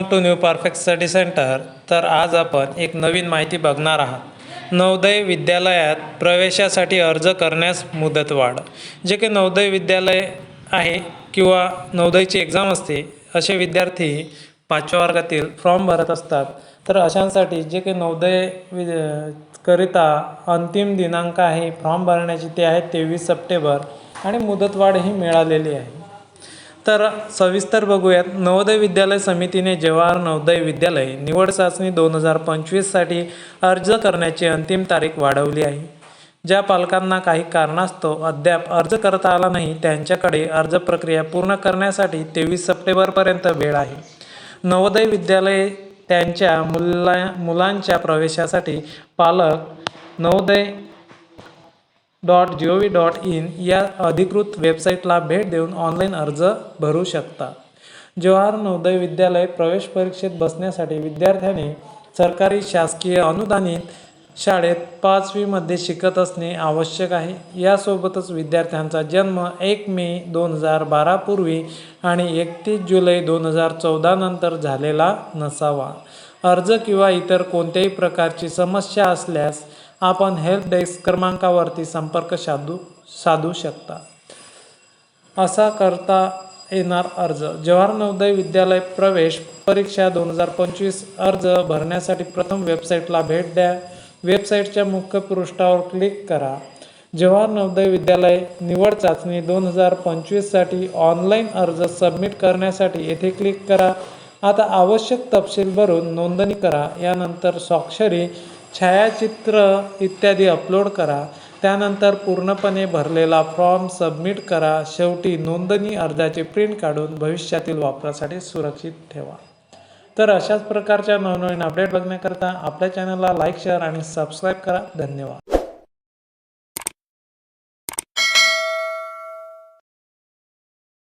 To new perfect study center तर आज आपण एक नवीन माहिती बघणार आहात. नवोदय विद्यालयात प्रवेशासाठी अर्ज करण्यास मुदतवाढ. जे काही नवोदय विद्यालय आहे किंवा नवोदयची एक्झाम असते असे विद्यार्थी पाचव्या वर्गातील फॉर्म भरत असतात. तर अशांसाठी जे काही नवोदय वि करिता अंतिम दिनांक आहे फॉर्म भरण्याची ते आहे तेवीस सप्टेंबर आणि मुदतवाढही मिळालेली आहे. तर सविस्तर बघूयात. नवोदय विद्यालय समितीने जवाहर नवोदय विद्यालय निवड चाचणी दोन हजार पंचवीससाठी अर्ज करण्याची अंतिम तारीख वाढवली आहे. ज्या पालकांना काही कारणास्तव अद्याप अर्ज करता आला नाही त्यांच्याकडे अर्ज प्रक्रिया पूर्ण करण्यासाठी तेवीस सप्टेंबरपर्यंत वेळ आहे. नवोदय विद्यालय त्यांच्या मुला मुलांच्या प्रवेशासाठी पालक Navodaya dot G O V dot in या अधिकृत वेबसाईटला भेट देऊन ऑनलाईन अर्ज भरू शकता. जवाहर नवोदय विद्यालय प्रवेश परीक्षेत बसण्यासाठी विद्यार्थ्याने सरकारी शासकीय अनुदानित शाळेत पाचवीमध्ये शिकत असणे आवश्यक आहे. यासोबतच विद्यार्थ्यांचा जन्म एक मे दोन हजार बारापूर्वी आणि एकतीस जुलै दोन हजार चौदानंतर झालेला नसावा. अर्ज किंवा इतर कोणत्याही प्रकारची समस्या असल्यास आपण हेल्प डेस्क क्रमांकावरती संपर्क साधू साधू शकता. असा करता येणार अर्ज. जवाहर नवोदय विद्यालय प्रवेश परीक्षा दोन हजार पंचवीस अर्ज भरण्यासाठी प्रथम वेबसाईटला भेट द्या. वेबसाईटच्या मुख्य पृष्ठावर क्लिक करा. जवाहर नवोदय विद्यालय निवड चाचणी दोन हजार पंचवीससाठी ऑनलाईन अर्ज सबमिट करण्यासाठी येथे क्लिक करा. आता आवश्यक तपशील भरून नोंदणी करा. यानंतर स्वाक्षरी छायाचित्र इत्यादी अपलोड करा. त्यानंतर पूर्णपणे भरलेला फॉर्म सबमिट करा. शेवटी नोंदणी अर्जाचे प्रिंट काढून भविष्यातील वापरासाठी सुरक्षित ठेवा. तर अशाच प्रकारच्या नवनवीन अपडेट बघण्याकरता आपल्या चॅनलला लाईक शेअर आणि सबस्क्राईब करा. धन्यवाद.